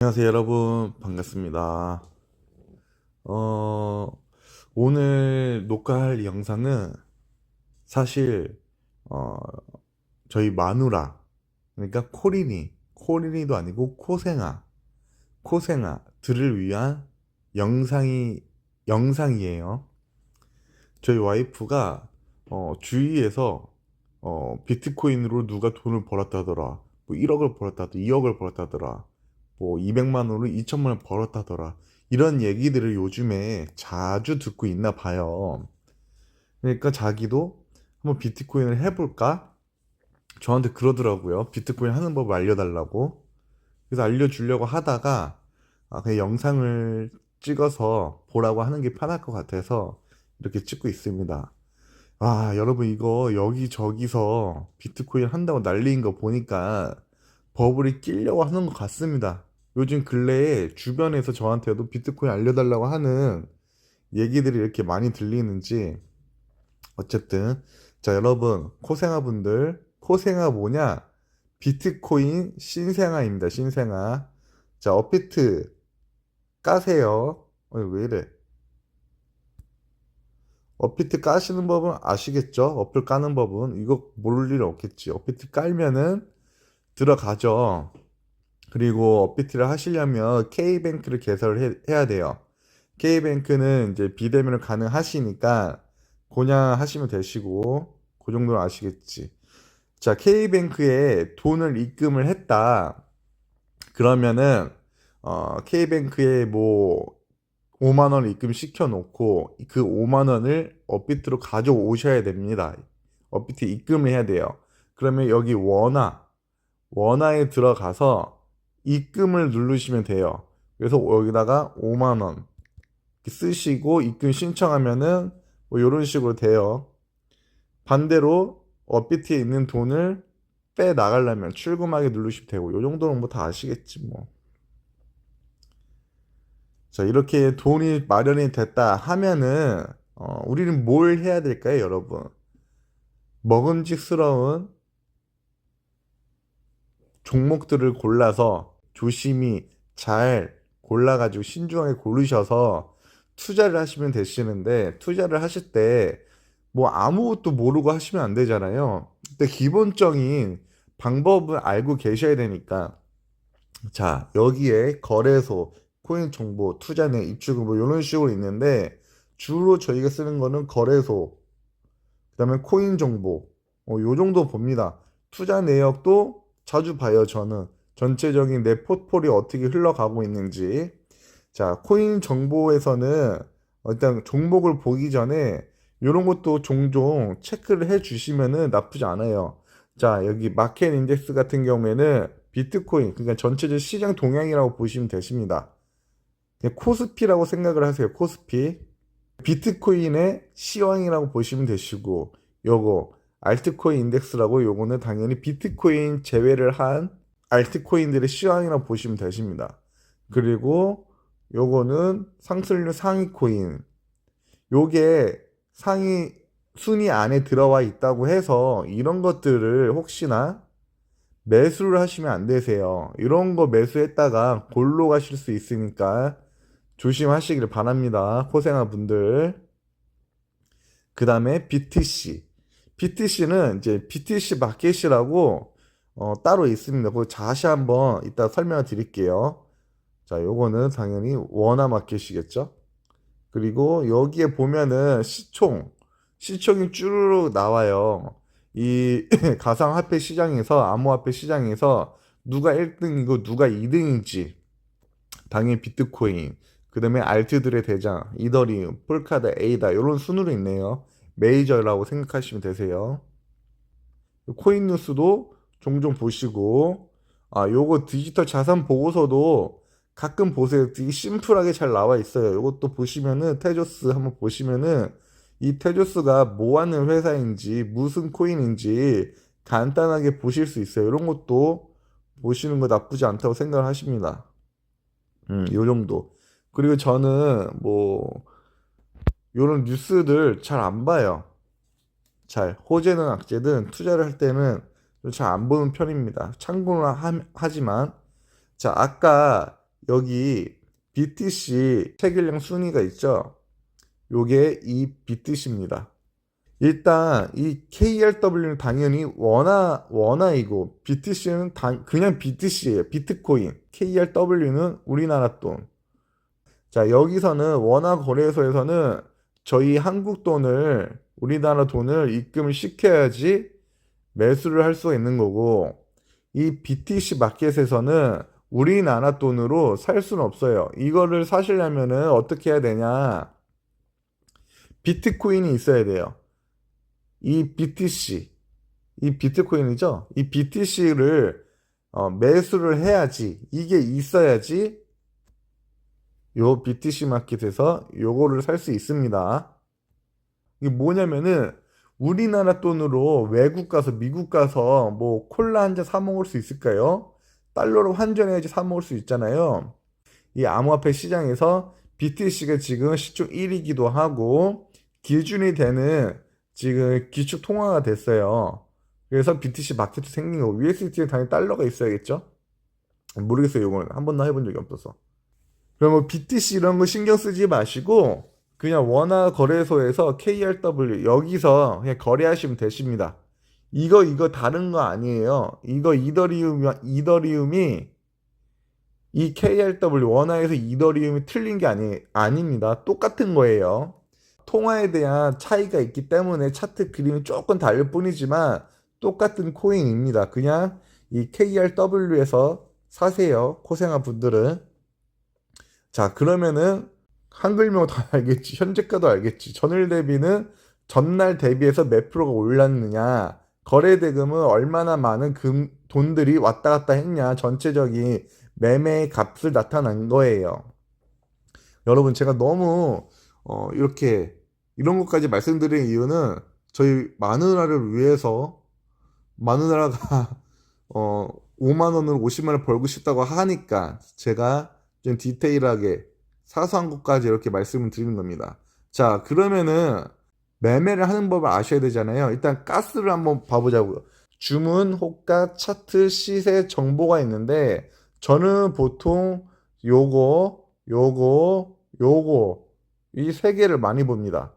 안녕하세요, 여러분. 반갑습니다. 어, 오늘 녹화할 영상은 사실, 어, 저희 마누라, 그러니까 코리니, 코리니도 아니고 코생아, 코생아 들을 위한 영상이, 영상이에요. 저희 와이프가, 어, 주위에서, 어, 비트코인으로 누가 돈을 벌었다더라. 뭐 1억을 벌었다더라. 2억을 벌었다더라. 뭐 200만 원으로 2천만 원 벌었다더라. 이런 얘기들을 요즘에 자주 듣고 있나 봐요. 그러니까 자기도 한번 비트코인을 해볼까? 저한테 그러더라고요. 비트코인 하는 법을 알려달라고. 그래서 알려주려고 하다가 아, 그냥 영상을 찍어서 보라고 하는 게 편할 것 같아서 이렇게 찍고 있습니다. 아, 여러분 이거 여기저기서 비트코인 한다고 난리인 거 보니까 버블이 끼려고 하는 것 같습니다. 요즘 근래에 주변에서 저한테도 비트코인 알려달라고 하는 얘기들이 이렇게 많이 들리는지 어쨌든 자 여러분 코생아 분들 코생아 뭐냐? 비트코인 신생아입니다 신생아. 자 업비트 까세요. 어, 왜 이래? 업비트 까시는 법은 아시겠죠? 어플 까는 법은 이거 모를 일 없겠지. 업비트 깔면은 들어가죠 그리고 업비트를 하시려면 K뱅크를 개설을 해, 해야 돼요. K뱅크는 이제 비대면을 가능하시니까 그냥 하시면 되시고 그 정도는 아시겠지. 자, K뱅크에 돈을 입금을 했다. 그러면은 어, K뱅크에 뭐 5만 원을 입금 시켜 놓고 그 5만 원을 업비트로 가져오셔야 됩니다. 업비트 입금을 해야 돼요. 그러면 여기 원화 원화에 들어가서 입금을 누르시면 돼요. 그래서 여기다가 5만 원 쓰시고 입금 신청하면은 뭐 이런 식으로 돼요. 반대로 업비트에 있는 돈을 빼 나가려면 출금하게 누르시면 되고 이 정도는 뭐 다 아시겠지 뭐. 자 이렇게 돈이 마련이 됐다 하면은 어, 우리는 뭘 해야 될까요, 여러분? 먹음직스러운 종목들을 골라서 조심히 잘 골라가지고 신중하게 고르셔서 투자를 하시면 되시는데 투자를 하실 때 뭐 아무것도 모르고 하시면 안 되잖아요. 근데 기본적인 방법을 알고 계셔야 되니까 자 여기에 거래소, 코인 정보, 투자내, 입출금 뭐 이런 식으로 있는데 주로 저희가 쓰는 거는 거래소, 그다음에 코인 정보 어, 요 정도 봅니다. 투자 내역도 자주 봐요 저는. 전체적인 내 포트폴리오 어떻게 흘러가고 있는지. 자, 코인 정보에서는 일단 종목을 보기 전에 이런 것도 종종 체크를 해 주시면은 나쁘지 않아요. 자, 여기 마켓 인덱스 같은 경우에는 비트코인, 그러니까 전체적 시장 동향이라고 보시면 되십니다. 코스피라고 생각을 하세요. 코스피. 비트코인의 시황이라고 보시면 되시고, 요거, 알트코인 인덱스라고 요거는 당연히 비트코인 제외를 한 알트코인들의 시황이라고 보시면 되십니다. 그리고 요거는 상승률 상위 코인. 요게 상위 순위 안에 들어와 있다고 해서 이런 것들을 혹시나 매수를 하시면 안 되세요. 이런 거 매수했다가 골로 가실 수 있으니까 조심하시길 바랍니다. 코생아 분들. 그 다음에 BTC. BTC는 이제 BTC 마켓이라고 어, 따로 있습니다. 그 다시 한번 이따 설명을 드릴게요. 자, 요거는 당연히 원화 마켓이겠죠. 그리고 여기에 보면은 시총, 시총이 쭈르륵 나와요. 이 가상화폐 시장에서, 암호화폐 시장에서 누가 1등이고 누가 2등인지. 당연히 비트코인, 그 다음에 알트들의 대장, 이더리움, 폴카다, 에이다, 이런 순으로 있네요. 메이저라고 생각하시면 되세요. 코인 뉴스도 종종 보시고 아 요거 디지털 자산 보고서도 가끔 보세요. 되게 심플하게 잘 나와 있어요. 요것도 보시면은 테조스 한번 보시면은 이 테조스가 뭐 하는 회사인지 무슨 코인인지 간단하게 보실 수 있어요. 이런 것도 보시는 거 나쁘지 않다고 생각을 하십니다. 음, 요 정도. 그리고 저는 뭐 요런 뉴스들 잘 안 봐요. 잘 호재는 악재든 투자를 할 때는 잘 안 보는 편입니다. 참고는 하, 지만 자 아까 여기 BTC 체결량 순위가 있죠. 요게 이 BTC입니다. 일단 이 KRW는 당연히 원화 원화이고 BTC는 당, 그냥 BTC예요. 비트코인. KRW는 우리나라 돈. 자, 여기서는 원화 거래소에서는 저희 한국 돈을 우리나라 돈을 입금을 시켜야지 매수를 할 수가 있는 거고 이 BTC 마켓에서는 우리나라 돈으로 살 수는 없어요. 이거를 사시려면은 어떻게 해야 되냐? 비트코인이 있어야 돼요. 이 BTC, 이 비트코인이죠? 이 BTC를 매수를 해야지, 이게 있어야지, 요 BTC 마켓에서 요거를 살 수 있습니다. 이게 뭐냐면은, 우리나라 돈으로 외국 가서, 미국 가서 뭐 콜라 한 잔 사 먹을 수 있을까요? 달러로 환전해야지 사 먹을 수 있잖아요. 이 암호화폐 시장에서 BTC가 지금 시총 1위기도 하고, 기준이 되는 지금 기축 통화가 됐어요. 그래서 BTC 마켓도 생긴 거고 USDT에 당연히 달러가 있어야겠죠? 모르겠어요. 이거는 한 번도 해본 적이 없어서. 그럼 뭐 BTC 이런 거 신경 쓰지 마시고 그냥 원화 거래소에서 KRW 여기서 그냥 거래하시면 되십니다. 이거 이거 다른 거 아니에요. 이거 이더리움 이더리움이 이 KRW 원화에서 이더리움이 틀린 게 아니 아닙니다. 똑같은 거예요. 통화에 대한 차이가 있기 때문에 차트 그림이 조금 다를 뿐이지만 똑같은 코인입니다. 그냥 이 KRW에서 사세요. 고생한 분들은. 자, 그러면은 한글명 다 알겠지. 현재가도 알겠지. 전일 대비는 전날 대비해서 몇 프로가 올랐느냐. 거래 대금은 얼마나 많은 금, 돈들이 왔다 갔다 했냐. 전체적인 매매의 값을 나타낸 거예요. 여러분, 제가 너무 어, 이렇게 이런 것까지 말씀드린 이유는 저희 마누라를 위해서 마누라가 어, 5만 원을 50만 원 벌고 싶다고 하니까 제가 좀 디테일하게 사소한 것까지 이렇게 말씀을 드리는 겁니다. 자, 그러면은 매매를 하는 법을 아셔야 되잖아요. 일단 가스를 한번 봐보자고요. 주문, 호가, 차트, 시세 정보가 있는데 저는 보통 요거, 요거, 요거 이 세 개를 많이 봅니다.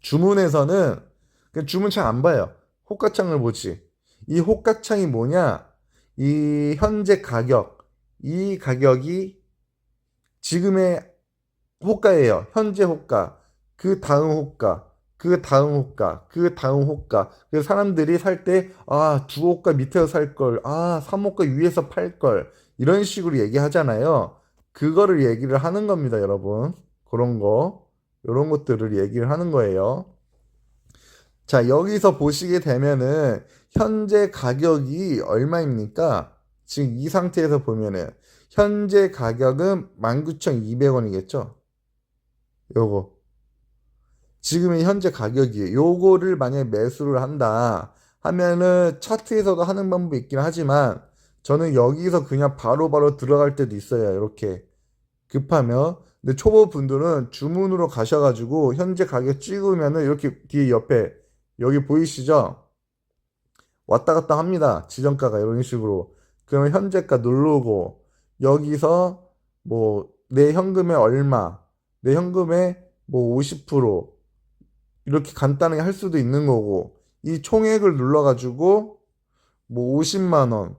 주문에서는 그냥 주문창 안 봐요. 호가창을 보지. 이 호가창이 뭐냐? 이 현재 가격, 이 가격이 지금의 호가예요. 현재 호가, 그 다음 호가, 그 다음 호가, 그 다음 호가. 그래서 사람들이 살 때, 아, 두 호가 밑에서 살 걸, 아, 3호가 위에서 팔 걸. 이런 식으로 얘기하잖아요. 그거를 얘기를 하는 겁니다, 여러분. 그런 거. 이런 것들을 얘기를 하는 거예요. 자, 여기서 보시게 되면은 현재 가격이 얼마입니까? 지금 이 상태에서 보면은 현재 가격은 19,200원이겠죠? 요거. 지금의 현재 가격이에요. 요거를 만약에 매수를 한다 하면은 차트에서도 하는 방법이 있긴 하지만 저는 여기서 그냥 바로바로 바로 들어갈 때도 있어요. 이렇게 급하면. 근데 초보 분들은 주문으로 가셔가지고 현재 가격 찍으면은 이렇게 뒤에 옆에 여기 보이시죠? 왔다 갔다 합니다. 지정가가 이런 식으로. 그러면 현재가 누르고 여기서 뭐 내 현금에 얼마, 내 현금에 뭐 50% 이렇게 간단하게 할 수도 있는 거고 이 총액을 눌러가지고 뭐 50만 원,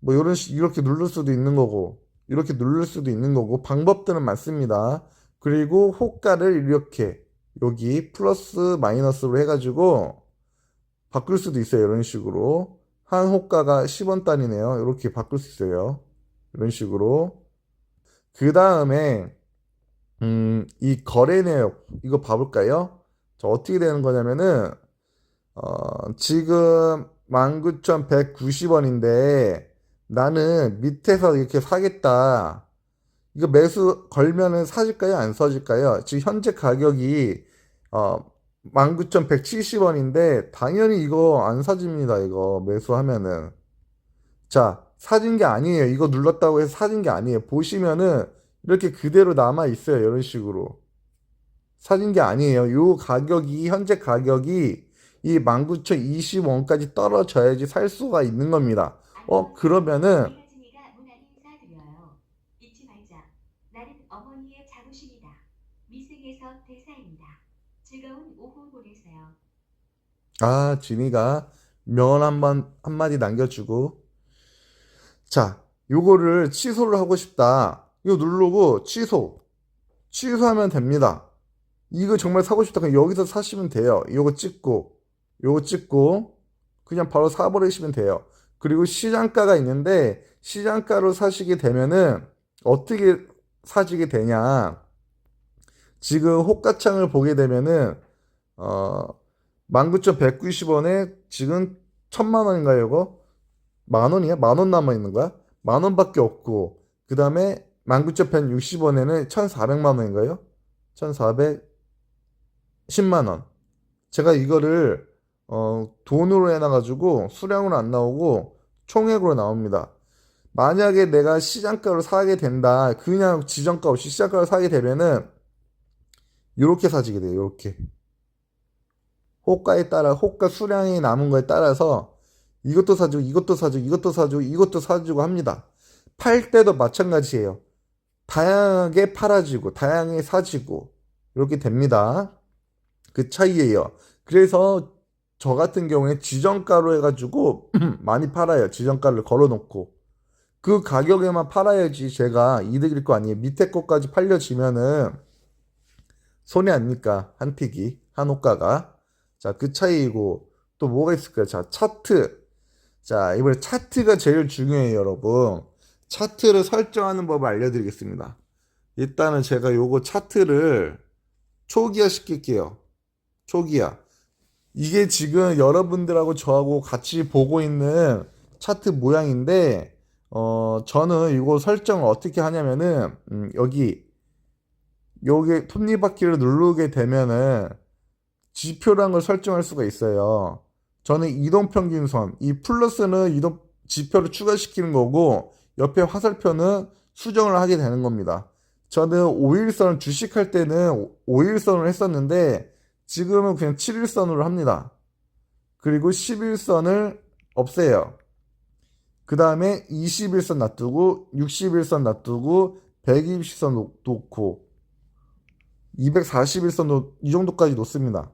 뭐 이런 식 이렇게 누를 수도 있는 거고 이렇게 누를 수도 있는 거고 방법들은 많습니다. 그리고 호가를 이렇게 여기 플러스 마이너스로 해가지고 바꿀 수도 있어요. 이런 식으로 한 호가가 10원 단위네요. 이렇게 바꿀 수 있어요. 이런 식으로 그 다음에 음, 이 거래 내역 이거 봐볼까요? 자, 어떻게 되는 거냐면은 어, 지금 19,190원인데 나는 밑에서 이렇게 사겠다. 이거 매수 걸면은 사질까요? 안 사질까요? 지금 현재 가격이 어 19,170원인데 당연히 이거 안 사집니다. 이거 매수하면은 자 사진 게 아니에요. 이거 눌렀다고 해서 사진 게 아니에요. 보시면은 이렇게 그대로 남아 있어요. 이런 식으로 사진 게 아니에요. 요 가격이 현재 가격이 이 19,020원까지 떨어져야지 살 수가 있는 겁니다. 어 그러면은. 아, 진이가 명언 한번 한마디 남겨주고. 자, 요거를 취소를 하고 싶다. 이거 누르고 취소. 취소하면 됩니다. 이거 정말 사고 싶다. 그냥 여기서 사시면 돼요. 요거 찍고, 요거 찍고, 그냥 바로 사버리시면 돼요. 그리고 시장가가 있는데, 시장가로 사시게 되면은, 어떻게 사지게 되냐. 지금 호가창을 보게 되면은, 어, 19,190원에 지금 천만 원인가요, 이거? 만 원이야? 만 원 남아 있는 거야? 만 원밖에 없고, 그 다음에 19,160원에는 1,400만 원인가요? 1,410만 원. 제가 이거를, 어, 돈으로 해놔가지고 수량으로 안 나오고 총액으로 나옵니다. 만약에 내가 시장가로 사게 된다. 그냥 지정가 없이 시장가로 사게 되면은, 요렇게 사지게 돼요, 요렇게. 호가에 따라 호가 수량이 남은 거에 따라서 이것도 사주고 이것도 사주고 이것도 사주고 이것도 사주고 합니다. 팔 때도 마찬가지예요. 다양하게 팔아지고 다양하게 사지고 이렇게 됩니다. 그 차이예요. 그래서 저 같은 경우에 지정가로 해가지고 많이 팔아요. 지정가를 걸어놓고 그 가격에만 팔아야지 제가 이득일 거 아니에요. 밑에 거까지 팔려지면은 손해 아닙니까? 한 픽이 한 호가가 자, 그 차이이고, 또 뭐가 있을까요? 자, 차트. 자, 이번에 차트가 제일 중요해요, 여러분. 차트를 설정하는 법을 알려드리겠습니다. 일단은 제가 요거 차트를 초기화 시킬게요. 초기화. 이게 지금 여러분들하고 저하고 같이 보고 있는 차트 모양인데, 어, 저는 이거 설정을 어떻게 하냐면은, 음, 여기, 여기 톱니바퀴를 누르게 되면은, 걸 설정할 수가 있어요. 저는 이동평균선, 이 플러스는 이동, 지표를 추가시키는 거고, 옆에 화살표는 수정을 하게 되는 겁니다. 저는 5일선 주식할 때는 5일선을 했었는데, 지금은 그냥 7일선으로 합니다. 그리고 11선을 없애요. 그 다음에 21선 놔두고, 61선 놔두고, 120선 놓고, 241선도 이 정도까지 놓습니다.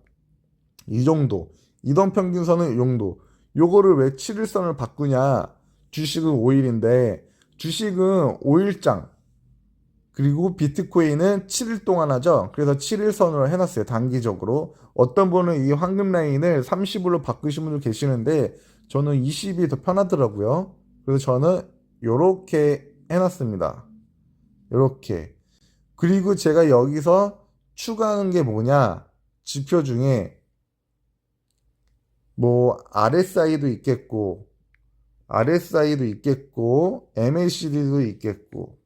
이 정도. 이동 평균선은 이 정도. 요거를 왜 7일선을 바꾸냐? 주식은 5일인데, 주식은 5일장. 그리고 비트코인은 7일 동안 하죠. 그래서 7일선으로 해놨어요. 단기적으로. 어떤 분은 이 황금 라인을 30일로 바꾸신 분들 계시는데, 저는 20이 더 편하더라고요. 그래서 저는 요렇게 해놨습니다. 요렇게. 그리고 제가 여기서 추가하는 게 뭐냐? 지표 중에 뭐 RSI도 있겠고 RSI도 있겠고 MACD도 있겠고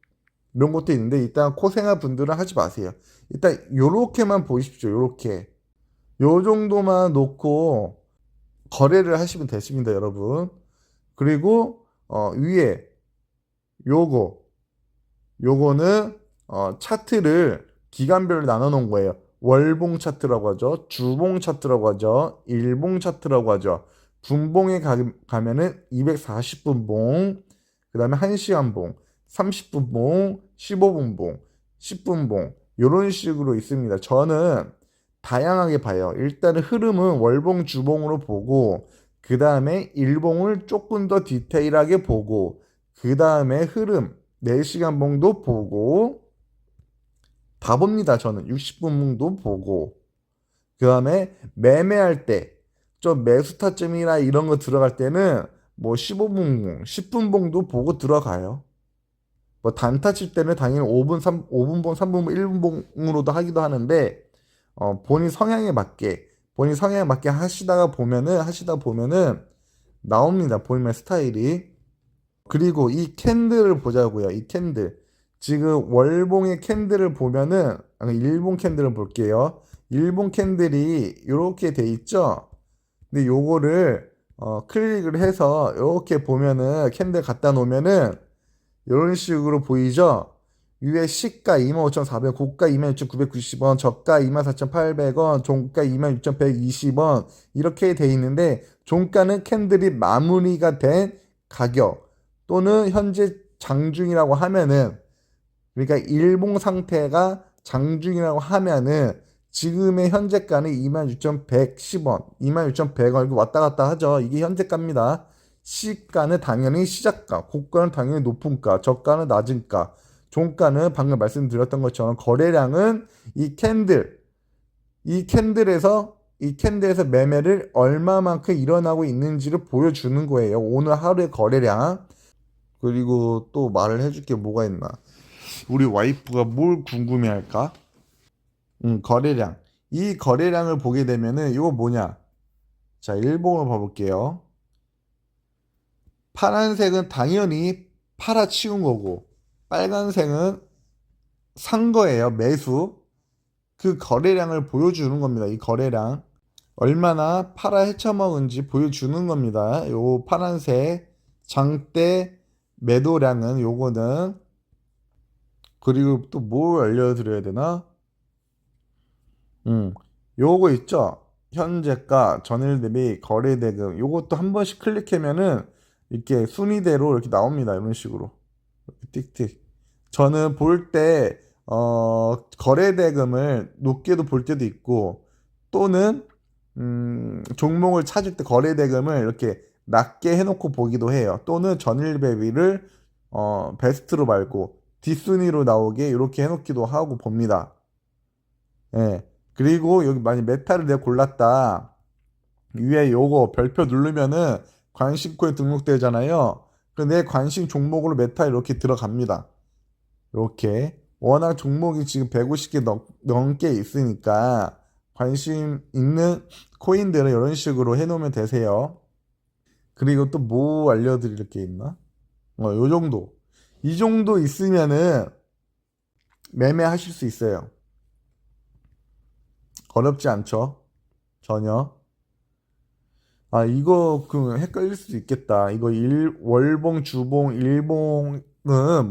이런 것도 있는데 일단 코생아 분들은 하지 마세요. 일단 요렇게만 보십시오. 요렇게 요 정도만 놓고 거래를 하시면 되십니다, 여러분. 그리고 어, 위에 요거 요거는 어, 차트를 기간별로 나눠 놓은 거예요. 월봉 차트라고 하죠. 주봉 차트라고 하죠. 일봉 차트라고 하죠. 분봉에 가, 가면은 240분봉, 그 다음에 1시간봉, 30분봉, 15분봉, 10분봉, 이런 식으로 있습니다. 저는 다양하게 봐요. 일단은 흐름은 월봉, 주봉으로 보고, 그 다음에 일봉을 조금 더 디테일하게 보고, 그 다음에 흐름, 4시간봉도 보고, 다 봅니다. 저는 60분봉도 보고 그 다음에 매매할 때 좀 매수 타점이나 이런 거 들어갈 때는 뭐 15분봉, 10분봉도 보고 들어가요. 뭐 단타 칠 때는 당연히 5분, 3, 5분봉, 3분봉, 1분봉으로도 하기도 하는데 어, 본인 성향에 맞게 본인 성향에 맞게 하시다가 보면은 하시다 보면은 나옵니다. 본인의 스타일이. 그리고 이 캔들을 보자고요. 이 캔들. 지금 월봉의 캔들을 보면은 아, 일본 캔들을 볼게요. 일본 캔들이 이렇게 돼 있죠. 근데 요거를 어, 클릭을 해서 이렇게 보면은 캔들 갖다 놓으면은 이런 식으로 보이죠. 위에 시가 25,400, 고가 26,990원, 저가 24,800원, 종가 26,120원 이렇게 돼 있는데 종가는 캔들이 마무리가 된 가격 또는 현재 장중이라고 하면은 그러니까 일봉 상태가 장중이라고 하면은 지금의 현재가는 26,110원, 26,100원 이렇게 왔다 갔다 하죠. 이게 현재가입니다. 시가는 당연히 시작가, 고가는 당연히 높은 가, 저가는 낮은 가, 종가는 방금 말씀드렸던 것처럼 거래량은 이 캔들, 이 캔들에서 이 캔들에서 매매를 얼마만큼 일어나고 있는지를 보여주는 거예요. 오늘 하루의 거래량. 그리고 또 말을 해줄 게 뭐가 있나? 우리 와이프가 뭘 궁금해 할까? 음, 거래량. 이 거래량을 보게 되면은 이거 뭐냐? 자, 일봉으로 봐볼게요. 파란색은 당연히 팔아치운 거고, 빨간색은 산 거예요. 매수. 그 거래량을 보여주는 겁니다. 이 거래량. 얼마나 팔아 헤쳐먹은지 보여주는 겁니다. 요 파란색 장대 매도량은 요거는 그리고 또 뭘 알려드려야 되나? 음, 요거 있죠? 현재가 전일 대비 거래 대금 요것도 한 번씩 클릭하면은 이렇게 순위대로 이렇게 나옵니다. 이런 식으로 띡띡. 저는 볼 때 어, 거래 대금을 높게도 볼 때도 있고 또는 음, 종목을 찾을 때 거래 대금을 이렇게 낮게 해놓고 보기도 해요. 또는 전일 대비를 어, 베스트로 말고 뒷순위로 나오게 이렇게 해놓기도 하고 봅니다. 예. 그리고 여기 만약 메타를 내가 골랐다. 위에 요거 별표 누르면은 관심코에 등록되잖아요. 그내 관심 종목으로 메타 이렇게 들어갑니다. 이렇게 워낙 종목이 지금 150개 넘, 넘게 있으니까 관심 있는 코인들은 이런 식으로 해놓으면 되세요. 그리고 또 뭐 알려드릴 게 있나? 어, 요 정도. 이 정도 있으면은 매매하실 수 있어요. 어렵지 않죠? 전혀. 아, 이거 그 헷갈릴 수도 있겠다. 이거 일, 월봉, 주봉, 일봉은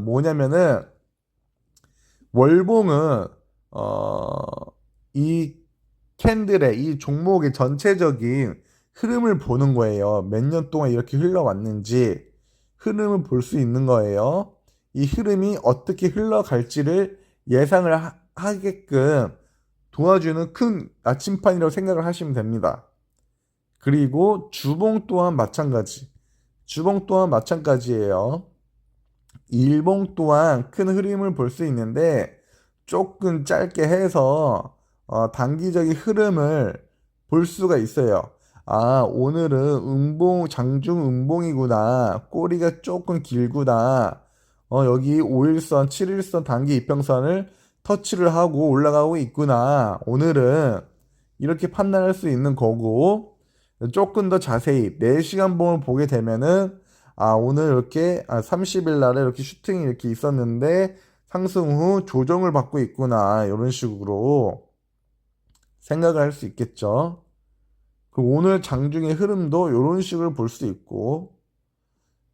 뭐냐면은 월봉은 어, 이 캔들의 이 종목의 전체적인 흐름을 보는 거예요. 몇 년 동안 이렇게 흘러왔는지 흐름을 볼 수 있는 거예요. 이 흐름이 어떻게 흘러갈지를 예상을 하, 하게끔 도와주는 큰 나침판이라고 생각을 하시면 됩니다. 그리고 주봉 또한 마찬가지. 주봉 또한 마찬가지예요. 일봉 또한 큰 흐름을 볼 수 있는데 조금 짧게 해서 어, 단기적인 흐름을 볼 수가 있어요. 아, 오늘은 음봉, 장중 음봉이구나. 꼬리가 조금 길구나. 어, 여기 5일선, 7일선 단기 이평선을 터치를 하고 올라가고 있구나. 오늘은 이렇게 판단할 수 있는 거고, 조금 더 자세히 4시간 봉을 보게 되면은, 아, 오늘 이렇게, 아, 30일 날에 이렇게 슈팅이 이렇게 있었는데, 상승 후 조정을 받고 있구나. 이런 식으로 생각을 할 수 있겠죠. 그리고 오늘 장중의 흐름도 이런 식으로 볼 수 있고,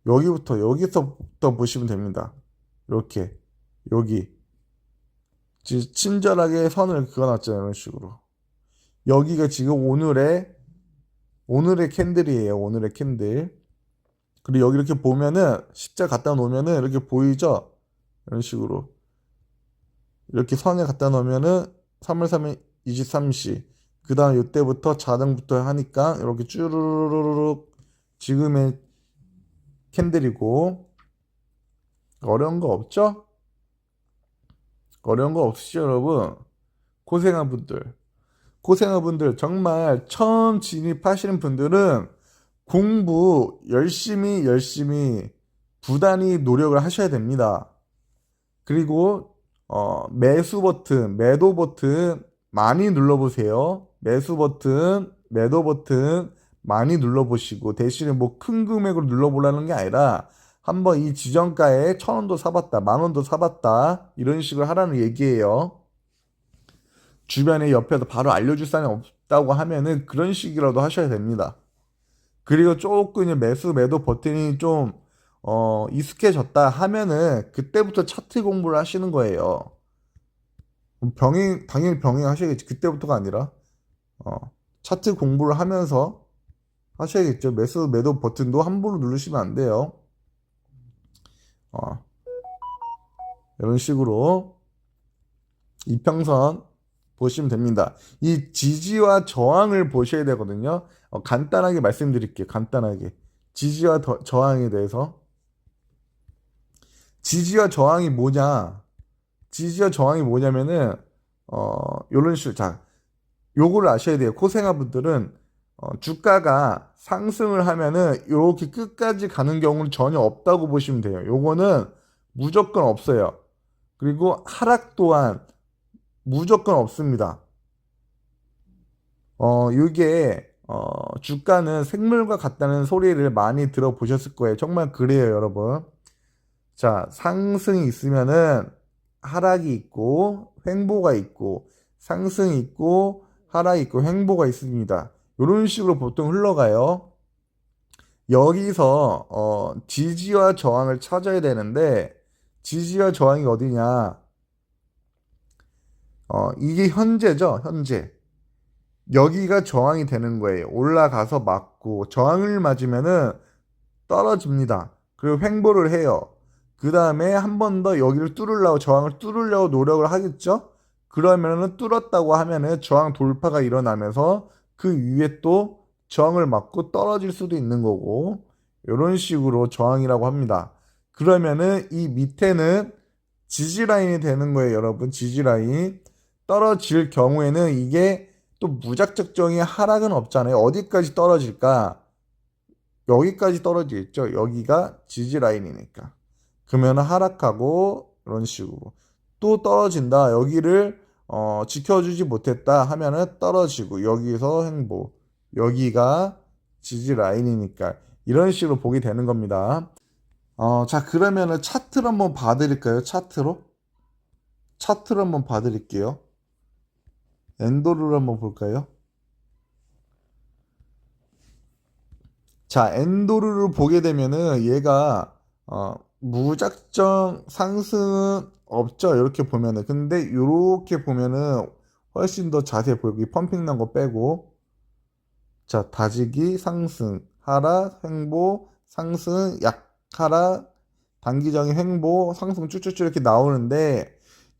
여기부터, 여기서부터 보시면 됩니다. 이렇게, 여기. 지- 친절하게 선을 그어놨잖아요. 이런 식으로. 여기가 지금 오늘의, 오늘의 캔들이에요. 오늘의 캔들. 그리고 여기 이렇게 보면은, 십자 갖다 놓으면은 이렇게 보이죠? 이런 식으로. 이렇게 선에 갖다 놓으면은 3월 3일 23시. 그 다음 이때부터 자등부터 하니까 이렇게 쭈루루루룩 지금의 캔들이고 어려운 거 없죠? 어려운 거 없으시죠, 여러분? 고생한 분들. 고생한 분들, 정말 처음 진입하시는 분들은 공부 열심히, 열심히, 부단히 노력을 하셔야 됩니다. 그리고, 어, 매수 버튼, 매도 버튼 많이 눌러보세요. 매수 버튼, 매도 버튼 많이 눌러보시고, 대신에 뭐 큰 금액으로 눌러보라는 게 아니라, 한번 이 지정가에 천 원도 사봤다, 만 원도 사봤다, 이런 식으로 하라는 얘기예요. 주변에 옆에서 바로 알려줄 사람이 없다고 하면은 그런 식이라도 하셔야 됩니다. 그리고 조금 매수, 매도 버튼이 좀, 어, 익숙해졌다 하면은 그때부터 차트 공부를 하시는 거예요. 병행, 당연히 병행 하셔야겠지. 그때부터가 아니라, 어, 차트 공부를 하면서 하셔야겠죠. 매수, 매도 버튼도 함부로 누르시면 안 돼요. 어, 이런 식으로 이평선 보시면 됩니다. 이 지지와 저항을 보셔야 되거든요. 어, 간단하게 말씀드릴게요. 간단하게. 지지와 더- 저항에 대해서. 지지와 저항이 뭐냐? 지지와 저항이 뭐냐면은, 어, 요런 식으로. 자, 요거를 아셔야 돼요. 코생아 분들은, 어, 주가가 상승을 하면은, 요렇게 끝까지 가는 경우는 전혀 없다고 보시면 돼요. 요거는 무조건 없어요. 그리고 하락 또한 무조건 없습니다. 어, 이게, 어, 주가는 생물과 같다는 소리를 많이 들어보셨을 거예요. 정말 그래요, 여러분. 자, 상승이 있으면은 하락이 있고, 횡보가 있고, 상승이 있고, 하락이 있고, 횡보가 있습니다. 이런 식으로 보통 흘러가요. 여기서, 어, 지지와 저항을 찾아야 되는데, 지지와 저항이 어디냐? 어, 이게 현재죠, 현재. 여기가 저항이 되는 거예요. 올라가서 맞고, 저항을 맞으면은 떨어집니다. 그리고 횡보를 해요. 그 다음에 한 번 더 여기를 뚫으려고, 저항을 뚫으려고 노력을 하겠죠? 그러면은 뚫었다고 하면은 저항 돌파가 일어나면서 그 위에 또 저항을 맞고 떨어질 수도 있는 거고, 이런 식으로 저항이라고 합니다. 그러면은 이 밑에는 지지 라인이 되는 거예요, 여러분. 지지 라인. 떨어질 경우에는 이게 또 무작정적인 하락은 없잖아요. 어디까지 떨어질까? 여기까지 떨어지겠죠. 여기가 지지 라인이니까. 그러면 하락하고 이런 식으로 또 떨어진다. 여기를 어, 지켜주지 못했다 하면은 떨어지고 여기서 횡보. 여기가 지지 라인이니까 이런 식으로 보게 되는 겁니다. 어, 자, 그러면은 차트를 한번 봐드릴까요? 차트로? 차트를 한번 봐드릴게요. 엔도를 한번 볼까요? 자, 엔도르를 보게 되면은 얘가 어, 무작정 상승은 없죠. 이렇게 보면은. 근데 이렇게 보면은 훨씬 더 자세히 보이고 이 펌핑 난 거 빼고 자, 다지기 상승, 하락, 횡보, 상승, 약 하락, 단기적인 횡보, 상승 쭉쭉쭉 이렇게 나오는데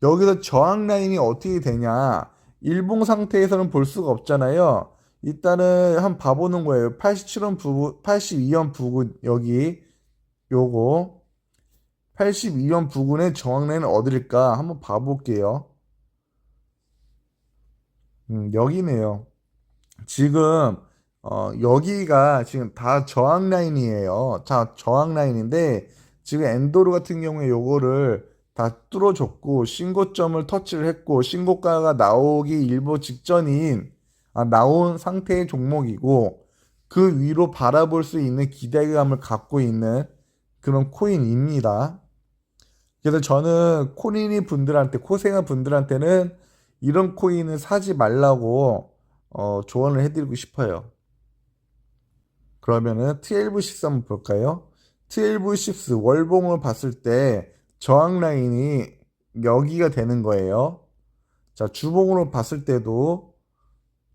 여기서 저항 라인이 어떻게 되냐? 일봉 상태에서는 볼 수가 없잖아요. 일단은 한번 봐보는 거예요. 87원 부근, 82원 부근 여기 요거 82원 부근의 저항 라인은 어딜까? 한번 봐볼게요. 음, 여기네요. 지금 어, 여기가 지금 다 저항 라인이에요. 자, 저항 라인인데 지금 엔도르 같은 경우에 요거를 다 뚫어줬고 신고점을 터치를 했고 신고가가 나오기 일보 직전인 아, 나온 상태의 종목이고 그 위로 바라볼 수 있는 기대감을 갖고 있는 그런 코인입니다. 그래서 저는 코인이 분들한테 코생아 분들한테는 이런 코인을 사지 말라고 어, 조언을 해드리고 싶어요. 그러면은 12식스 한번 볼까요? 12식스 월봉을 봤을 때 저항 라인이 여기가 되는 거예요. 자, 주봉으로 봤을 때도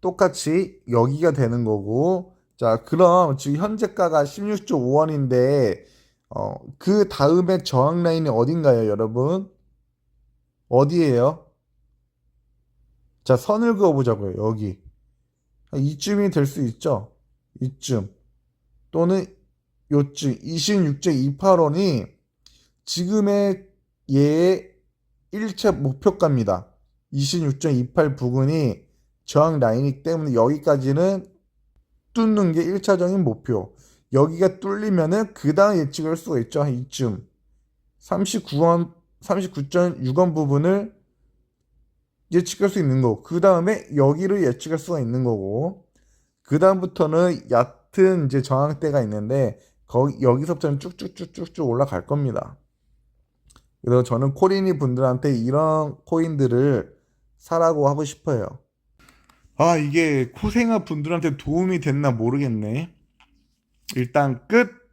똑같이 여기가 되는 거고, 자, 그럼 지금 현재가가 16.5원인데, 어, 그 다음에 저항 라인이 어딘가요, 여러분? 어디예요? 자, 선을 그어보자고요, 여기. 이쯤이 될 수 있죠? 이쯤. 또는 요쯤 26.28원이 지금의 얘의 1차 목표가입니다. 26.28 부근이 저항 라인이기 때문에 여기까지는 뚫는 게 1차적인 목표. 여기가 뚫리면은 그 다음 예측할 수가 있죠. 한 이쯤. 39원, 39.6원 부분을 예측할 수 있는 거고. 그 다음에 여기를 예측할 수가 있는 거고. 그 다음부터는 얕은 이제 저항대가 있는데, 거기, 여기서부터는 쭉쭉쭉쭉쭉 올라갈 겁니다. 그래서 저는 코린이 분들한테 이런 코인들을 사라고 하고 싶어요. 아, 이게 코생아 분들한테 도움이 됐나 모르겠네. 일단 끝!